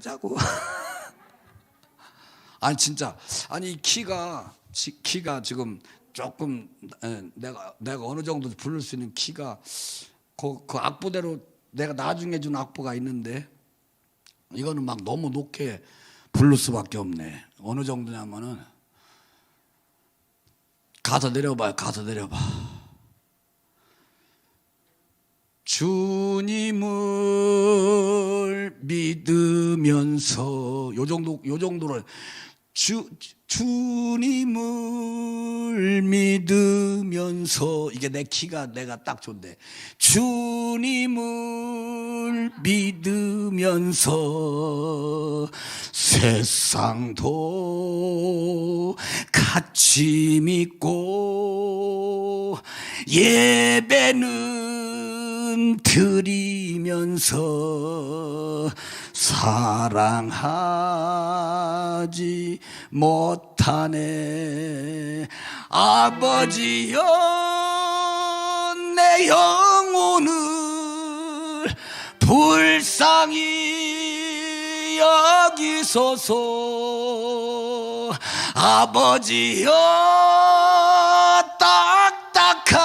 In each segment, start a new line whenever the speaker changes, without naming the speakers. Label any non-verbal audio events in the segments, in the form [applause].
하자고. [laughs] 아니 진짜 아니 이 키가 지- 키가 지금 조금 에, 내가 내가 어느 정도 부를 수 있는 키가 그, 그 악보대로 내가 나중에 준 악보가 있는데 이거는 막 너무 높게 부를 수밖에 없네. 어느 정도냐면은 가서 내려봐요. 가서 내려봐. 주님을 믿으면서 요 정도 요 정도를 주 주님을 믿으면서 이게 내 키가 내가 딱 좋네. 주님을 믿으면서 세상도 같이 믿고 예배는 드리 면서 사랑하지 못하네. 아버지여 내 영혼을 불쌍히 여기소서. 아버지여 딱딱한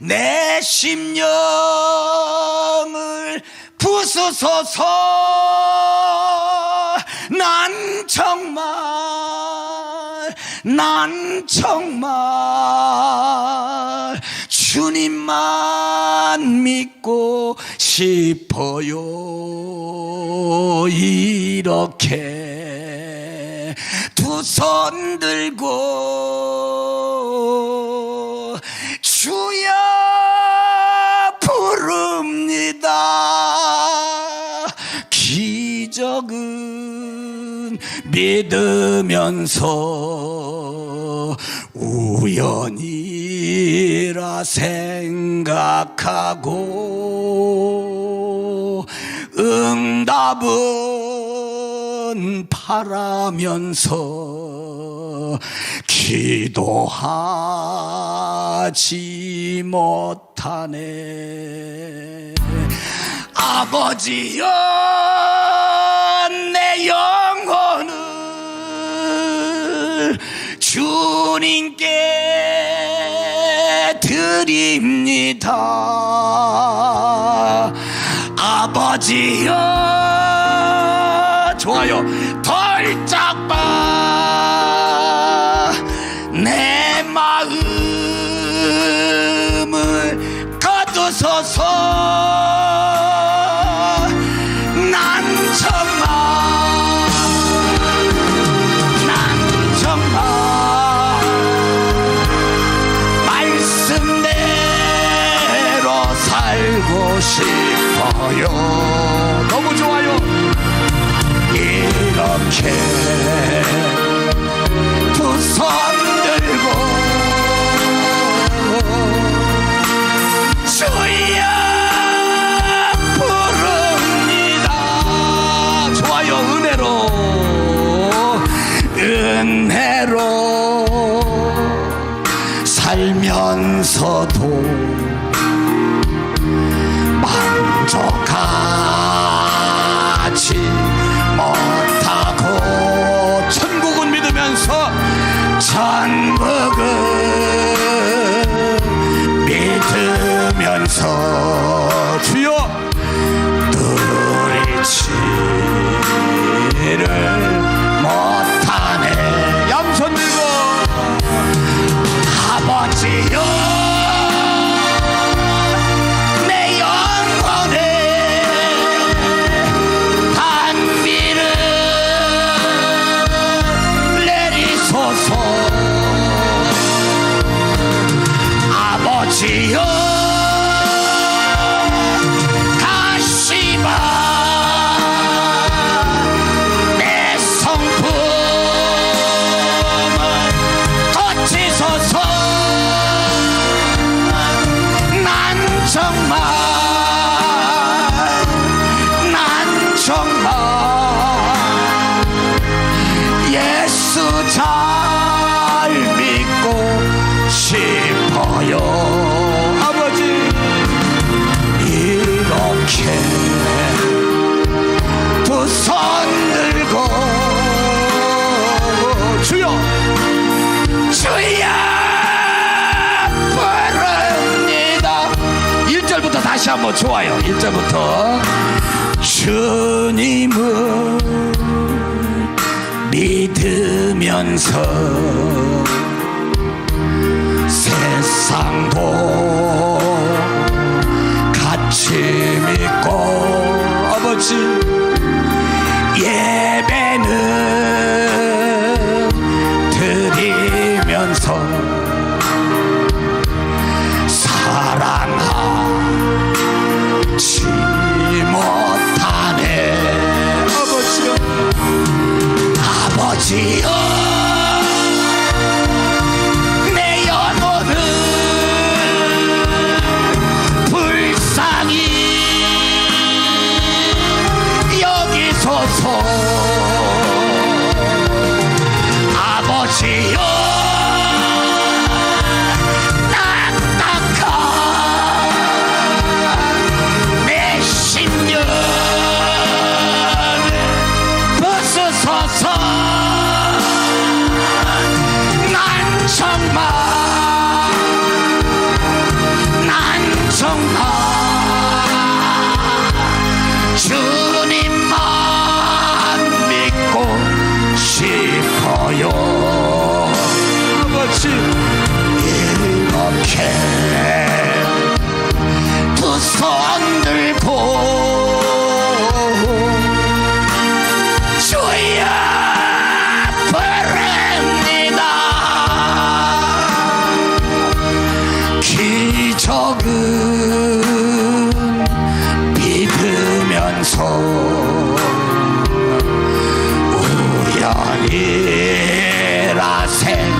내 심령을 부수소서 난 정말 난 정말 주님만 믿고 싶어요. 이렇게 두 손 들고 믿으면서 우연이라 생각하고 응답은 바라면서 기도하지 못하네. 아버지여 주님께 드립니다. 아버지여 주여 다시 한번 좋아요. 1절부터. 주님을 믿으면서 세상도 같이 믿고 아버지 우연이라 생각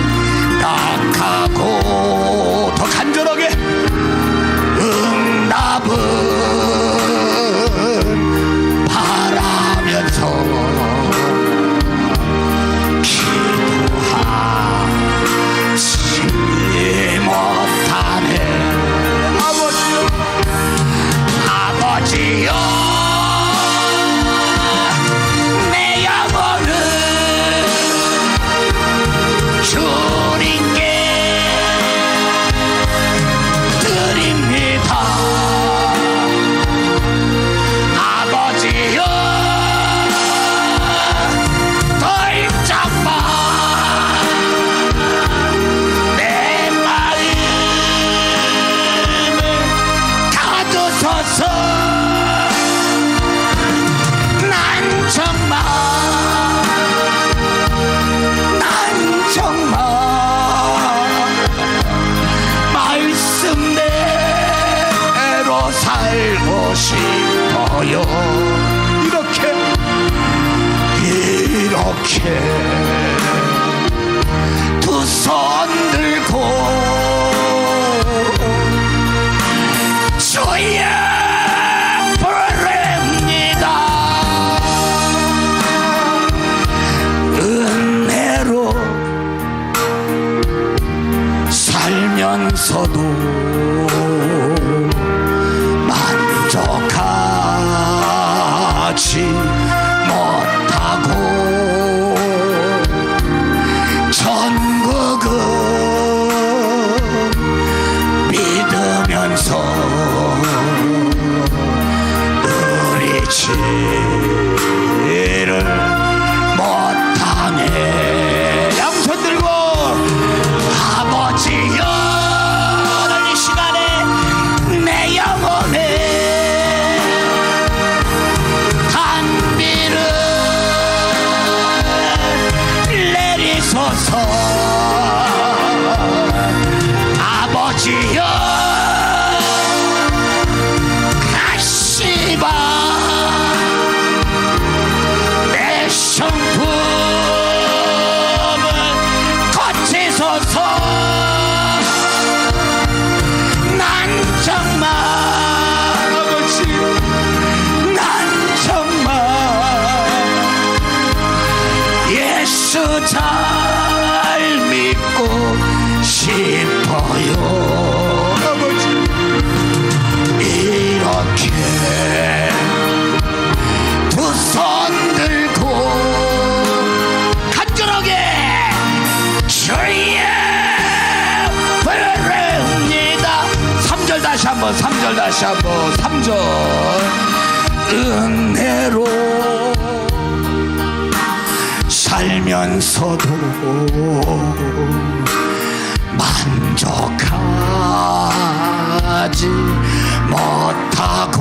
이렇게 두 손 들고 주여 서도 만족하지. 한번 3절 다시 한번 3절. 은혜로 살면서도 만족하지 못하고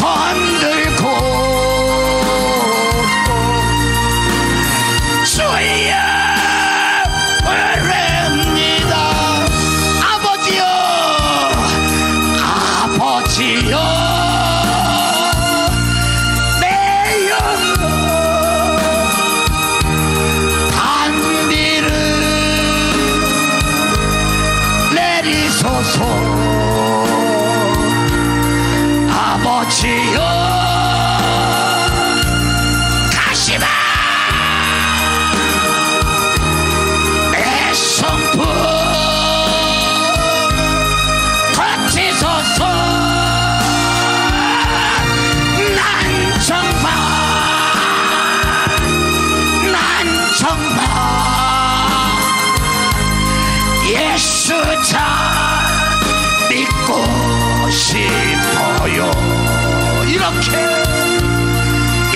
盼的。 이렇게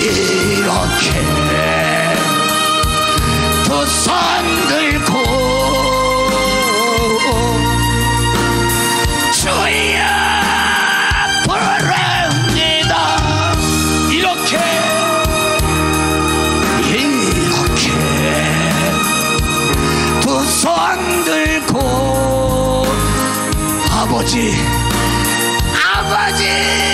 이렇게 두손 들고 주여 부릅니다 이렇게 이렇게 두손 들고 아버지 아버지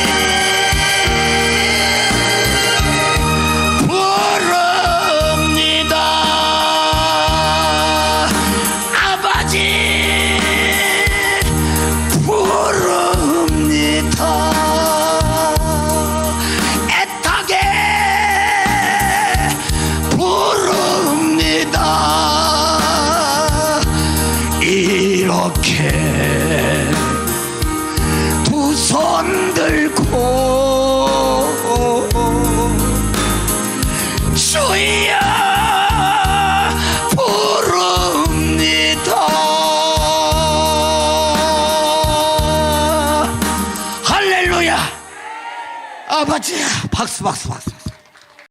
가자 박수 박수 박수.